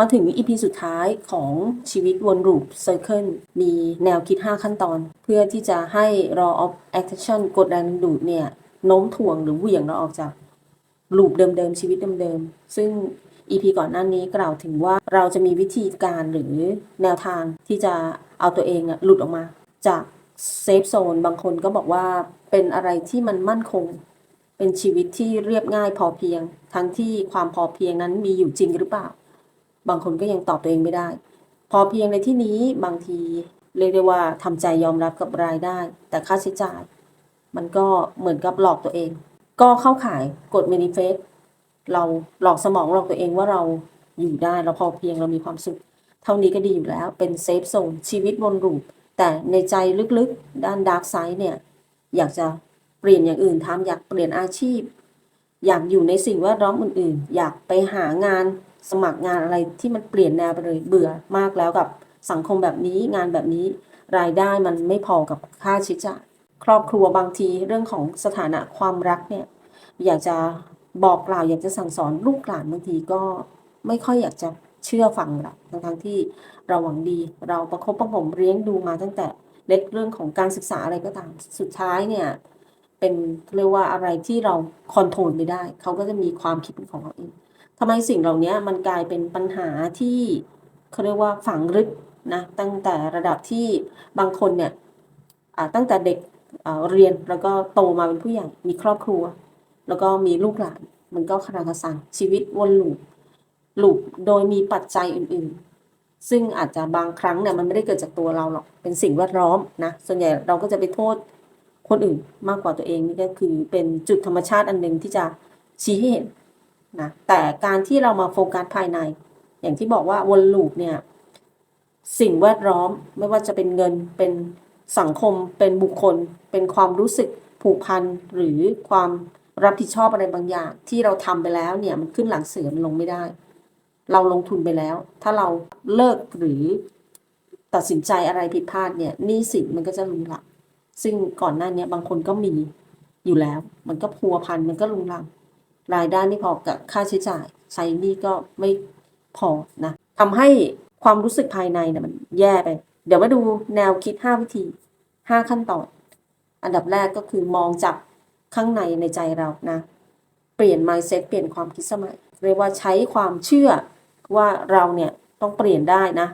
มาถึงอีพีสุดท้ายของชีวิตวนลูปเซอร์เคิลมีแนวคิด 5 ขั้นตอน เพื่อที่จะให้ law of attraction กดแรงดูดเนี่ยโน้มถ่วงหรือเหวี่ยงเราออกจากลูปเดิมๆ ชีวิตเดิมๆ ซึ่ง EP ก่อนหน้านี้กล่าวถึงว่าเราจะมีวิธีการหรือแนวทางที่จะเอาตัวเองอะหลุดออกมา จากเซฟโซนบางคนก็บอกว่าเป็นอะไรที่มันมั่นคง เป็นชีวิตที่เรียบง่ายพอเพียง ทั้งที่ความพอเพียงนั้นมีอยู่จริงหรือเปล่า บางคนก็ยังตอบตัวเองไม่ได้ พอเพียงในที่นี้บางทีเรียกได้ว่าทำใจยอมรับกับรายได้ แต่ค่าใช้จ่าย มันก็เหมือนกับหลอกตัวเอง ก็เข้าข่ายกฎเมนิเฟสเราหลอกสมองหลอกตัวเองว่าเราอยู่ได้เราพอเพียงเรามีความสุข เท่านี้ก็ดีอยู่แล้วเป็นเซฟโซนชีวิตวนลูปแต่ในใจลึกๆ ด้านดาร์กไซด์เนี่ย อยากจะเปลี่ยนอย่างอื่นทำอยากเปลี่ยนอาชีพ อยากอยู่ในสิ่งแวดล้อมอื่นๆ อยากไปหางาน สมัครงานอะไรที่มันเปลี่ยนแนวไปเลยเบื่อมากแล้วกับสังคมแบบนี้งานแบบนี้ รายได้มันไม่พอกับค่าใช้จ่ายครอบครัวบางทีเรื่องของสถานะความรักเนี่ย อยากจะบอกกล่าวอยากจะสั่งสอนลูกหลานบางทีก็ไม่ค่อยอยากจะเชื่อฟังเราทั้งทั้งที่เราหวังดี เราประคบประหงมเลี้ยงดูมาตั้งแต่เล็กเรื่องของการศึกษาอะไรก็ตามสุดท้ายเนี่ยเป็นเรียกว่าอะไรที่เราคอนโทรลไม่ได้ เขาก็จะมีความคิดของเขาเอง ทำไมสิ่งเหล่านี้มันกลายเป็นปัญหาที่เขาเรียกว่าฝังลึกนะตั้งแต่ระดับที่บางคนเนี่ยตั้งแต่เด็กเรียนแล้วก็โตมาเป็นผู้ใหญ่มีครอบครัว แล้วก็มีลูกหลาน มันก็คาราคาซังชีวิตวนลูปลูปโดยมีปัจจัยอื่นๆ ซึ่งอาจจะบางครั้งเนี่ยมันไม่ได้เกิดจากตัวเราหรอกเป็นสิ่งแวดล้อมนะส่วนใหญ่เราก็จะไปโทษคนอื่นมากกว่าตัวเองนี่ก็คือเป็นจุดธรรมชาติอันหนึ่งที่จะชี้ให้เห็น นะแต่การที่เรามาโฟกัสภายใน อย่างที่บอกว่าวนลูปเนี่ยสิ่งแวดล้อมไม่ว่าจะเป็นเงินเป็นสังคมเป็นบุคคล เป็นความรู้สึกผูกพันหรือความรับผิดชอบอะไรบางอย่าง ที่เราทำไปแล้วเนี่ยมันขึ้นหลังเสือมันลงไม่ได้ เราลงทุนไปแล้ว ถ้าเราเลิกหรือตัดสินใจอะไรผิดพลาดเนี่ยหนี้สินมันก็จะลุงหลังซึ่งก่อนหน้านี้บางคนก็มีอยู่แล้ว มันก็พัวพันมันก็ลุงลัง รายได้ไม่พอกับค่าใช้จ่ายใช้นี่ก็ไม่พอนะทำให้ความรู้สึกภายในเนี่ยมันแย่ไป เดี๋ยวมาดูแนวคิด 5 วิธี 5 ขั้นตอน อันดับแรกก็คือมองจากข้างในในใจเรานะ เปลี่ยน mindset เปลี่ยนความคิดสมัย เรียกว่าใช้ความเชื่อว่าเราเนี่ยต้องเปลี่ยนได้นะ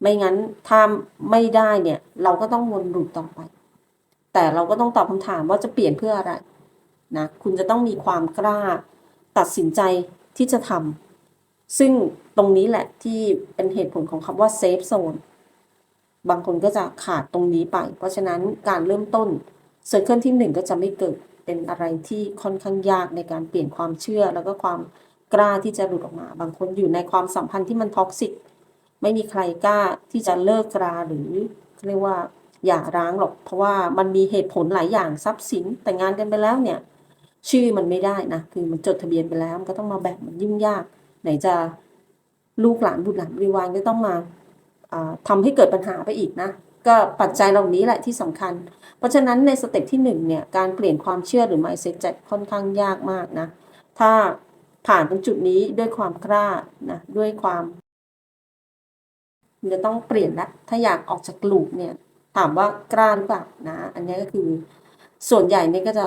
ไม่งั้นถ้าไม่ได้เนี่ยเราก็ต้องวนลูปต่อไป แต่เราก็ต้องตอบคำถามว่าจะเปลี่ยนเพื่ออะไร นะคุณจะต้องมีความกล้าตัดสินใจที่จะทำซึ่งตรงนี้แหละที่เป็นเหตุผลของคำว่าเซฟโซนบางคนก็จะขาดตรงนี้ไป เพราะฉะนั้นการเริ่มต้นเซอร์เคิลที่หนึ่งก็จะไม่เกิดเป็นอะไรที่ค่อนข้างยากในการเปลี่ยนความเชื่อ แล้วก็ความกล้าที่จะหลุดออกมา บางคนอยู่ในความสัมพันธ์ที่มันท็อกซิกไม่มีใครกล้าที่จะเลิกราหรือเรียกว่าอย่าร้างหรอก เพราะว่ามันมีเหตุผลหลายอย่างทรัพย์สินแต่งงานกันไปแล้วเนี่ย ชื่อมันไม่ได้นะคือมันจดทะเบียนไปแล้วมันก็ต้องมาแบ่งมันยุ่งยาก ไหนจะลูกหลานบุตรหลานบริวารก็ต้องมาอ่าทำให้เกิดปัญหาไปอีกนะก็ปัจจัยเหล่านี้แหละที่สำคัญ เพราะฉะนั้นในสเต็ปที่หนึ่งเนี่ยการเปลี่ยนความเชื่อหรือ mindset จะค่อนข้างยากมากนะถ้าผ่านตรงจุดนี้ด้วยความกล้านะด้วยความจะต้องเปลี่ยนละถ้าอยากออกจากกลูปเนี่ยถามว่ากล้าหรือเปล่านะ อันนี้ก็คือส่วนใหญ่เนี่ยก็จะ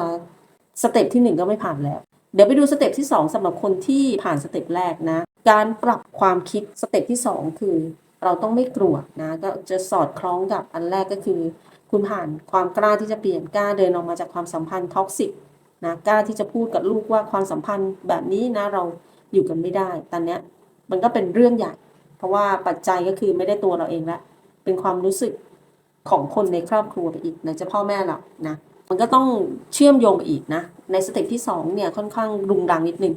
สเต็ปที่หนึ่งก็ไม่ผ่านแล้ว เดี๋ยวไปดูสเต็ปที่สองสำหรับคนที่ผ่านสเต็ปแรกนะ การปรับความคิดสเต็ปที่สองคือ เราต้องไม่กลัวนะ ก็จะสอดคล้องกับอันแรกก็คือ คุณผ่านความกล้าที่จะเปลี่ยนกล้าเดินออกมาจากความสัมพันธ์ท็อกซิกนะกล้าที่จะพูดกับลูกว่าความสัมพันธ์แบบนี้นะเราอยู่กันไม่ได้ ตอนเนี้ยมันก็เป็นเรื่องใหญ่ เพราะว่าปัจจัยก็คือไม่ได้ตัวเราเองละเป็นความรู้สึกของคนในครอบครัวไปอีกนะจะพ่อแม่เรานะ มันก็ต้องเชื่อมโยงไปอีกนะ ในสเต็ปที่สองเนี่ยค่อนข้างรุงรังนิดนึง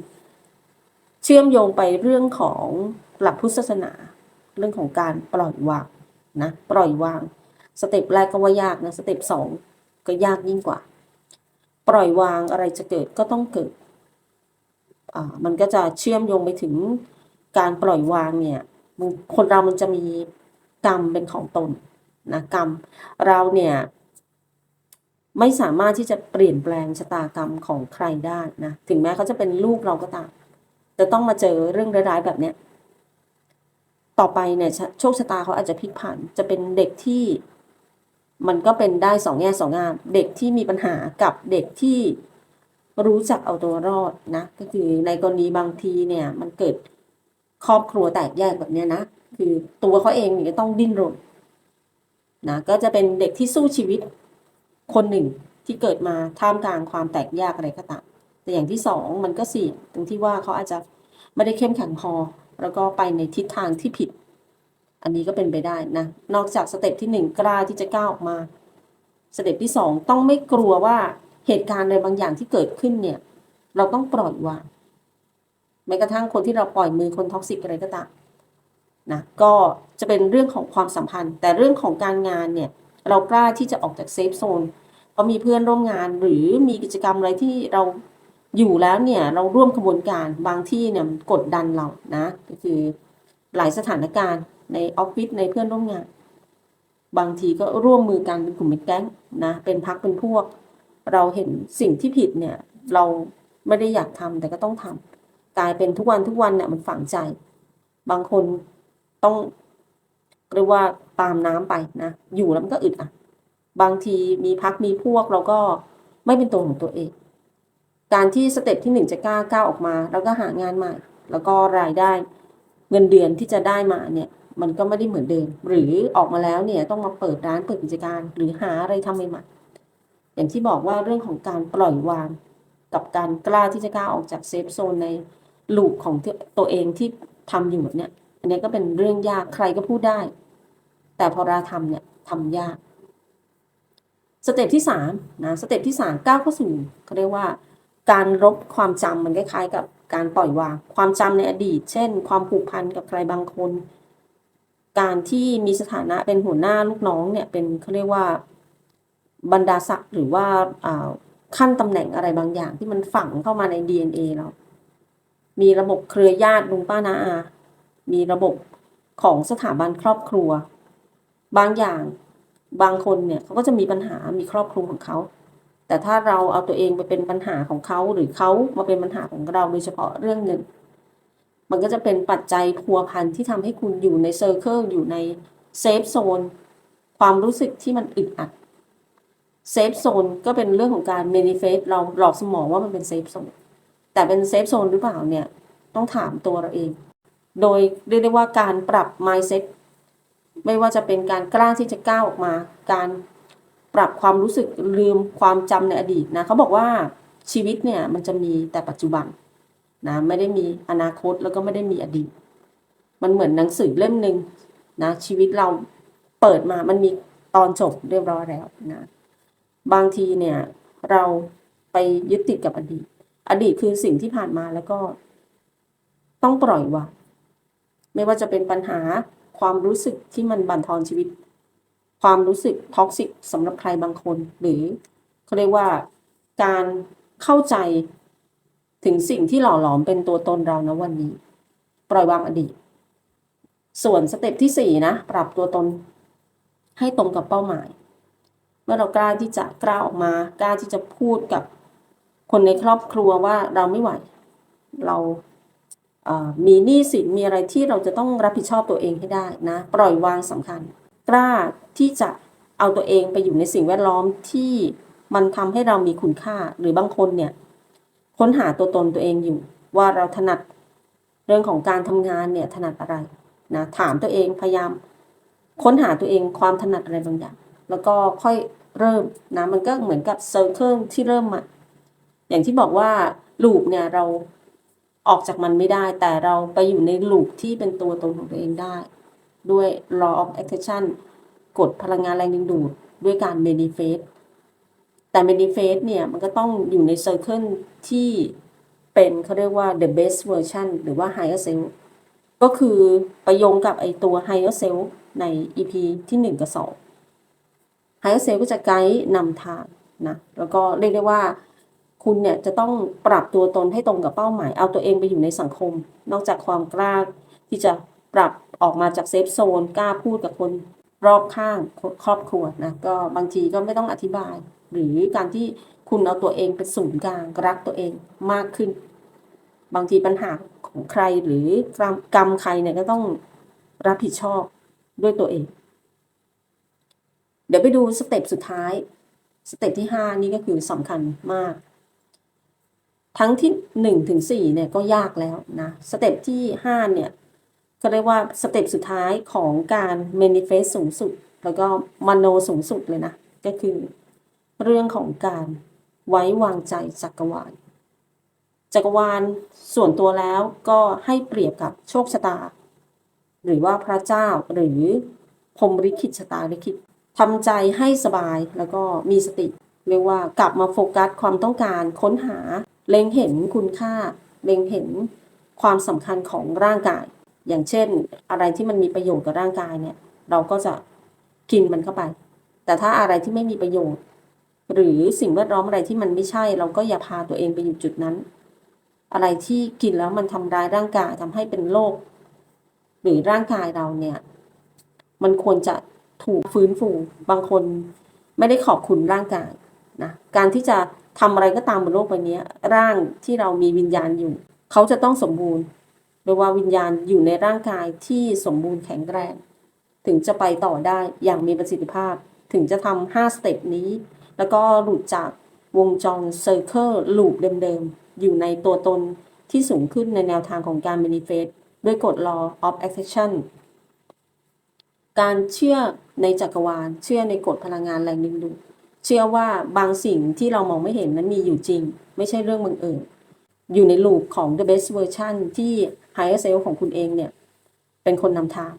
เชื่อมโยงไปเรื่องของหลักพุทธศาสนา เรื่องของการปล่อยวางนะปล่อยวาง สเต็ปแรกก็ว่ายากนะสเต็ปสองก็ยากยิ่งกว่า ปล่อยวางอะไรจะเกิดก็ต้องเกิดอ่ามันก็จะเชื่อมโยงไปถึงการปล่อยวางเนี่ยคนเรามันจะมีกรรมเป็นของตนนะกรรมเราเนี่ย ไม่สามารถที่จะเปลี่ยนแปลงชะตากรรมของใครได้นะถึงแม้เขาจะเป็นลูกเราก็ตามแต่ต้องมาเจอเรื่องร้ายๆแบบเนี้ยต่อไปเนี่ยโชคชะตาเขาอาจจะพลิกผัน จะเป็นเด็กที่ มันก็เป็นได้สองแง่สองงาม เด็กที่มีปัญหากับเด็กที่รู้จักเอาตัวรอดนะ ก็คือในกรณีบางทีเนี่ย มันเกิดครอบครัวแตกแยกแบบเนี้ยนะคือตัวเขาเองเนี่ยต้องดิ้นรนนะก็จะเป็นเด็กที่สู้ชีวิต คนหนึ่งที่เกิดมาท่ามกลางความแตกแยกอะไรก็ตามแต่อย่างที่สองมันก็เสี่ยงตรงที่ว่าเขาอาจจะไม่ได้เข้มแข็งพอ แล้วก็ไปในทิศทางที่ผิด อันนี้ก็เป็นไปได้นะ นอกจากสเต็ปที่หนึ่งกล้าที่จะก้าวออกมา สเต็ปที่สองต้องไม่กลัวว่าเหตุการณ์อะไรบางอย่างที่เกิดขึ้นเนี่ย เราต้องปล่อยวางแม้กระทั่งคนที่เราปล่อยมือคนท็อกซิกอะไรก็ตามนะก็จะเป็นเรื่องของความสัมพันธ์ แต่เรื่องของการงานเนี่ย เรากล้าที่จะออกจากเซฟโซนเพราะมีเพื่อนร่วมงานหรือมีกิจกรรมอะไรที่เราอยู่แล้วเนี่ยเราร่วมขบวนการบางที่เนี่ยกดดันเรานะก็คือหลายสถานการณ์ในออฟฟิศในเพื่อนร่วมงาน บางทีก็ร่วมมือกันเป็นกลุ่มเป็นแก๊งนะเป็นพักเป็นพวก เราเห็นสิ่งที่ผิดเนี่ยเราไม่ได้อยากทำแต่ก็ต้องทำกลายเป็นทุกวันทุกวันเนี่ยมันฝังใจ บางคนต้องเรียกว่า ตามน้ำไปนะ อยู่แล้วมันก็อึดอัดบางทีมีพักมีพวกเราก็ไม่เป็นตัวของตัวเอง การที่สเต็ปที่หนึ่งจะกล้าก้าวออกมา แล้วก็หางานใหม่ แล้วก็รายได้เงินเดือนที่จะได้มาเนี่ย มันก็ไม่ได้เหมือนเดิม หรือออกมาแล้วเนี่ยต้องมาเปิดร้านเปิดกิจการ หรือหาอะไรทำใหม่ๆอย่างที่บอกว่าเรื่องของการปล่อยวาง กับการกล้าที่จะกล้าออกจากเซฟโซนในลูปของตัวเองที่ทำอยู่แบบเนี้ยอันนี้ก็เป็นเรื่องยากใครก็พูดได้ แต่พอเราทำเนี่ยทำยาก สเต็ปที่สามนะสเต็ปที่สามก้าวเข้าสู่เขาเรียกว่า การลบความจำมันคล้ายๆ กับการปล่อยวางความจำในอดีต เช่น ความผูกพันกับใครบางคน การที่มีสถานะเป็นหัวหน้าลูกน้องเนี่ยเป็นเขาเรียกว่าบรรดาศักดิ์หรือว่าขั้นตำแหน่งอะไรบางอย่างที่มันฝังเข้ามาใน DNA เรา มีระบบเครือญาติลุงป้านาอา มีระบบของสถาบันครอบครัว บางอย่างบางคนเนี่ยเขาก็จะมีปัญหา มีครอบครัวของเขา แต่ถ้าเราเอาตัวเองไปเป็นปัญหาของเขาหรือเขามาเป็นปัญหาของเราโดยเฉพาะเรื่องเงิน มันก็จะเป็นปัจจัยพัวพันที่ทำให้คุณอยู่ในเซอร์เคิลอยู่ในเซฟโซนความรู้สึกที่มันอึดอัดเซฟโซนก็เป็นเรื่องของการเมนิเฟสเราหลอกสมองว่ามันเป็นเซฟโซนแต่เป็นเซฟโซนหรือเปล่าเนี่ย ต้องถามตัวเราเอง โดยเรียกได้ว่าการปรับ mindset ไม่ว่าจะเป็นการกล้าที่จะก้าวออกมา การปรับความรู้สึกลืมความจำในอดีตนะเขาบอกว่าชีวิตเนี่ยมันจะมีแต่ปัจจุบันนะไม่ได้มีอนาคตแล้วก็ไม่ได้มีอดีต มันเหมือนหนังสือเล่มหนึ่งนะชีวิตเราเปิดมามันมีตอนจบเรียบร้อยแล้วนะบางทีเนี่ยเราไปยึดติดกับอดีต อดีตคือสิ่งที่ผ่านมาแล้วก็ต้องปล่อยวางไม่ว่าจะเป็นปัญหา ความรู้สึกที่มันบั่นทอนชีวิต ความรู้สึกท็อกซิกสำหรับใครบางคน หรือเขาเรียกว่าการเข้าใจถึงสิ่งที่หล่อหลอมเป็นตัวตนเรานะวันนี้ ปล่อยวางอดีต ส่วนสเต็ปที่สี่นะ ปรับตัวตนให้ตรงกับเป้าหมาย เมื่อเรากล้าที่จะกล้าออกมากล้าที่จะพูดกับคนในครอบครัวว่าเราไม่ไหว เรา มีหนี้สินมีอะไรที่เราจะต้องรับผิดชอบตัวเองให้ได้นะ ปล่อยวางสำคัญ กล้าที่จะเอาตัวเองไปอยู่ในสิ่งแวดล้อมที่มันทำให้เรามีคุณค่าหรือบางคนเนี่ยค้นหาตัวตนตัวเองอยู่ ว่าเราถนัดเรื่องของการทำงานเนี่ยถนัดอะไรนะถามตัวเองพยายาม ค้นหาตัวเองความถนัดอะไรบางอย่าง แล้วก็ค่อยเริ่มนะมันก็เหมือนกับเซอร์เคิลที่เริ่มมาอย่างที่บอกว่าลูปเนี่ยเรา ออกจากมันไม่ได้ แต่เราไปอยู่ในลูปที่เป็นตัวตนของตัวเองได้ ด้วย law of attraction กฎพลังงานแรงดึงดูด ด้วยการ manifest แต่ manifest เนี่ย มันก็ต้องอยู่ใน circle ที่เป็นเขาเรียกว่า the best version หรือว่า higher self ก็คือไปโยงกับไอตัว higher self ใน EP ที่ 1 กับ 2 higher self ก็จะไกด์นำทางนะ แล้วก็เรียกได้ว่า คุณเนี่ยจะต้องปรับตัวตนให้ตรงกับเป้าหมาย เอาตัวเองไปอยู่ในสังคม นอกจากความกล้าที่จะปรับออกมาจากเซฟโซนกล้าพูดกับคนรอบข้างครอบครัวนะก็บางทีก็ไม่ต้องอธิบาย หรือการที่คุณเอาตัวเองเป็นศูนย์กลางรักตัวเองมากขึ้น บางทีปัญหาของใครหรือกรรมใครเนี่ยก็ต้องรับผิดชอบด้วยตัวเอง เดี๋ยวไปดูสเต็ปสุดท้าย สเต็ปที่ 5 นี่ก็คือสำคัญมาก ทั้งที่1ถึง4เนี่ยก็ยากแล้วนะสเต็ปที่5เนี่ยก็เรียกว่าสเต็ปสุดท้ายของการ manifest สูงสุด แล้วก็มโนสูงสุดเลยนะ ก็คือเรื่องของการไว้วางใจจักรวาล จักรวาลส่วนตัวแล้วก็ให้เปรียบกับโชคชะตา หรือว่าพระเจ้าหรือพรหมลิขิตชะตาลิขิตทำใจให้สบายแล้วก็มีสติ เรียกว่ากลับมาโฟกัสความต้องการค้นหา เล็งเห็นคุณค่า เล็งเห็นความสำคัญของร่างกาย อย่างเช่น อะไรที่มันมีประโยชน์กับร่างกายเนี่ย เราก็จะกินมันเข้าไป แต่ถ้าอะไรที่ไม่มีประโยชน์ หรือสิ่งแวดล้อมอะไรที่มันไม่ใช่ เราก็อย่าพาตัวเองไปอยู่จุดนั้น อะไรที่กินแล้วมันทำร้ายร่างกายทำให้เป็นโรคหรือร่างกายเราเนี่ย มันควรจะถูกฟื้นฟู บางคนไม่ได้ขอบคุณร่างกายนะ การที่จะ ทำอะไรก็ตามบนโลกใบนี้ร่างที่เรามีวิญญาณอยู่ เขาจะต้องสมบูรณ์เรียว่าวิญญาณอยู่ในร่างกายที่สมบูรณ์แข็งแรง ถึงจะไปต่อได้อย่างมีประสิทธิภาพ ถึงจะทำห้าสเต็ปนี้ แล้วก็หลุดจากวงจรเซอร์เคิลลูปเดิมๆ อยู่ในตัวตนที่สูงขึ้นในแนวทางของการ manifest ด้วยกฎ law of attraction การเชื่อในจักรวาล เชื่อในกฎพลังงานแรงดึงดูด เชื่อว่าบางสิ่งที่เรามองไม่เห็นนั้นมีอยู่จริง ไม่ใช่เรื่องบังเอิญอยู่ในลูปของ the best version ที่ higher self ของคุณเองเนี่ย เป็นคนนำทาง